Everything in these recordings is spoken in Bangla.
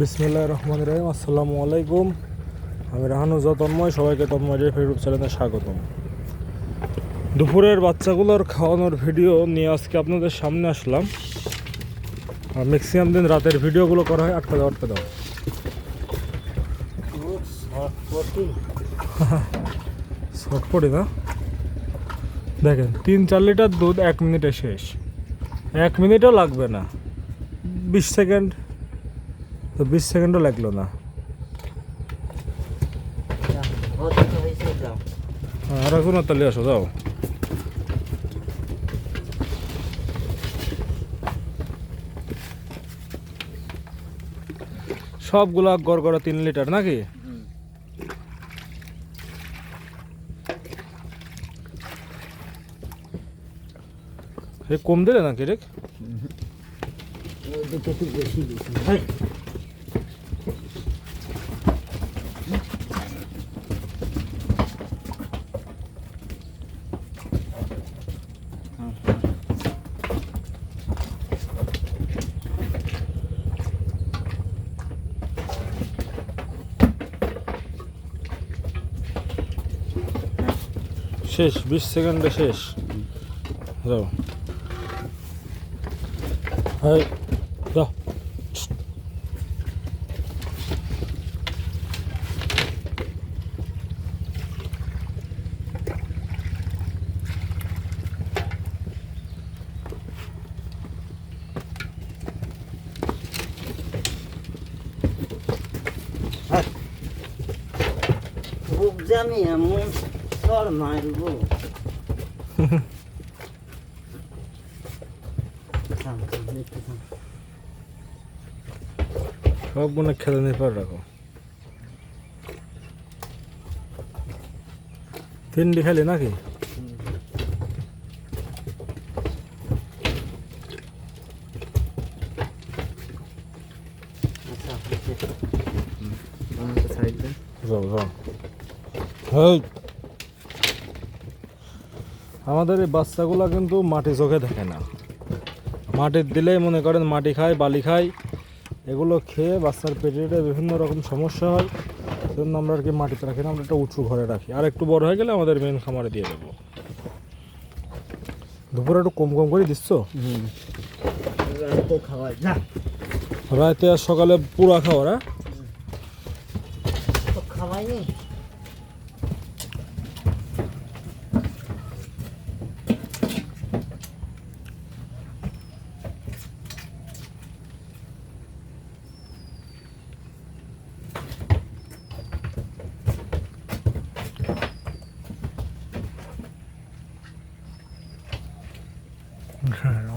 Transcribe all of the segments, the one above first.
বিসমিল্লাহ রহমান রহিম। আসসালামু আলাইকুম। আমি রাহানুজা তন্ময় সবাইকে তন্ময় ফেসবুক চ্যানেলে স্বাগতম। দুপুরের বাচ্চাগুলোর খাওয়ানোর ভিডিও নিয়ে আজকে আপনাদের সামনে আসলাম। আর ম্যাক্সিমাম দিন রাতের ভিডিওগুলো করা হয় আটকা দাও আটকা দাও। ছটপটি না? দেখেন, তিন চার লিটার দুধ এক মিনিটে শেষ। এক মিনিটও লাগবে না। বিশ সেকেন্ড। তো বিশ সেকেন্ডও লাগল না। আর এখন তাহলে আসো যাও। সবগুলা গড় গড়া তিন লিটার নাকি? কম দিলে নাকি রে? শেষ বিশ সেকেন্ডে শেষ যাও হাই যাও বুক জানি এমন সর মারব সব মনে খেলে নিয়ে পার রাখো তিনটি খেলে নাকি যাও যাও হেই। আমাদের এই বাচ্চাগুলো কিন্তু মাটি চোখে দেখে না। মাটির দিলে মনে করেন মাটি খায় বালি খায়। এগুলো খেয়ে বাচ্চার পেটে বিভিন্ন রকম সমস্যা হয়। সেজন্য আমরা আর কি মাটিতে রাখি না আমরা একটা উঁচু ঘরে রাখি। আর একটু বড় হয়ে গেলে আমাদের মেন খামারে দিয়ে দেবো। দুপুরে একটু কম কম করে দিচ্ছ? রাতে আর সকালে পুরা খাওয়ার হ্যাঁ? তো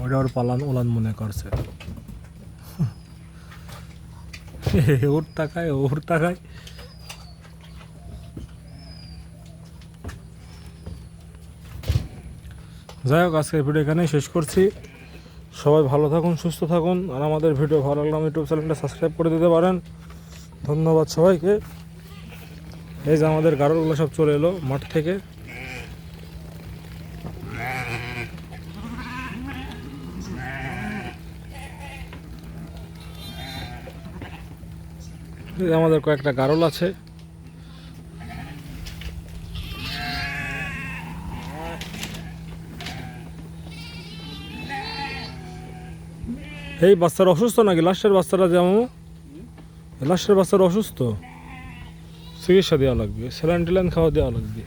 ওটা ওর পালান ওলান মনে করছে। ওর টাকায় ওর টাকায় যাই হোক, আজকের ভিডিও এখানেই শেষ করছি। সবাই ভালো থাকুন, সুস্থ থাকুন, আর আমাদের ভিডিও ভালো লাগলে ইউটিউব চ্যানেলটা সাবস্ক্রাইব করে দিতে পারেন। ধন্যবাদ সবাইকে। এই যে আমাদের গাড়লগুলো সব চলে এলো মাঠ থেকে। আমাদের কয়েকটা গারল আছে। এই বাচ্চারা অসুস্থ নাকি? লাস্টের বাচ্চারা যেমন লাস্টের বাচ্চারা অসুস্থ? চিকিৎসা দেওয়া লাগবে স্যালাইন টেলাইন খাওয়া দেওয়া লাগবে।